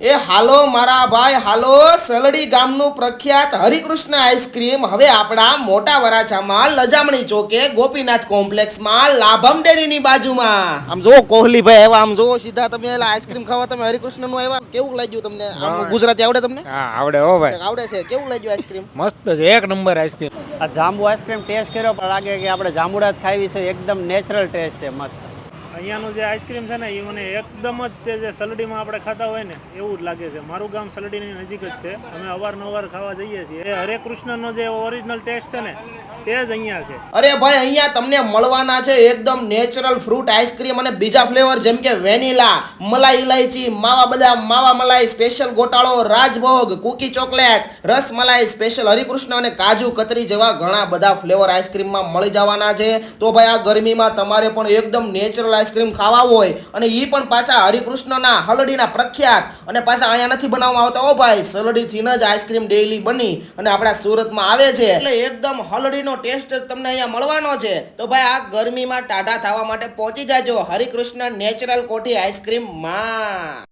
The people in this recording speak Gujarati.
એ હાલો મારા ભાઈ હાલો સલડી ગામનું પ્રખ્યાત હરિકૃષ્ણ આઈસ્ક્રીમ. હવે આપણા મોટા વરાછામાં લજામણી ચોકે ગોપીનાથ કોમ્પ્લેક્સમાં લાભમ ડેરીની બાજુમાં. આમ જો કોહલી ભાઈ આવ્યા. આમ જો સીધા તમે એલા આઈસ્ક્રીમ ખાવા તમે હરિકૃષ્ણનું આવ્યા. કેવું લાગ્યું તમને? ગુજરાતી આવડે તમને? હા આવડે હો ભાઈ. આવડે છે. કેવું લાગ્યું આઈસ્ક્રીમ? મસ્ત છે એક નંબર આઈસ્ક્રીમ. આ જાંબુ આઈસ્ક્રીમ ટેસ્ટ કર્યો પણ લાગે કે આપણે જાંબુડા જ ખાવી છે. એકદમ નેચરલ ટેસ્ટ છે મસ્ત. અહીંયાનું જે આઈસ્ક્રીમ છે ને, એ મને એકદમ જ તે જે સલડીમાં આપણે ખાતા હોય ને, એવું જ લાગે છે. મારું ગામ સલડીની નજીક જ છે. અમે અવારનવાર ખાવા જઈએ છીએ. એ હરે કૃષ્ણનો જે ઓરિજિનલ ટેસ્ટ છે ને, તે જ અહીંયા છે. અરે ભાઈ, અહીંયા તમને મળવાના છે એકદમ નેચરલ ફ્રૂટ આઈસ્ક્રીમ અને બીજા ફ્લેવર જેમ કે વેનીલા, મલાઈ ઇલાયચી માવા બદામ, માવા મલાઈ સ્પેશિયલ ગોટાળો, રાજભોગ કુકી ચોકલેટ રસ મલાઈ સ્પેશિયલ હરિકૃષ્ણ અને કાજુ કતરી જેવા ઘણા બધા ફ્લેવર આઈસ્ક્રીમમાં મળી જવાના છે. તો ભાઈ, આ ગરમીમાં તમારે પણ એકદમ નેચરલ આઈસ્ક્રીમ ખાવા હોય અને એ પણ પાછા હરિકૃષ્ણના હલડીના પ્રખ્યાત અને પાછા અહીંયા નથી બનાવવામાં આવતા, ઓ ભાઈ, સલડીથી જ આઈસ્ક્રીમ ડેઈલી બની અને આપણા સુરતમાં આવે છે. એટલે એકદમ હલડીનો ટેસ્ટ જ તમને અહીંયા મળવાનો છે. તો ભાઈ, આ ગરમીમાં ટાઢા થવા માટે પહોંચી જાજો હરિકૃષ્ણ નેચરલ કોઠી આઈસ્ક્રીમમાં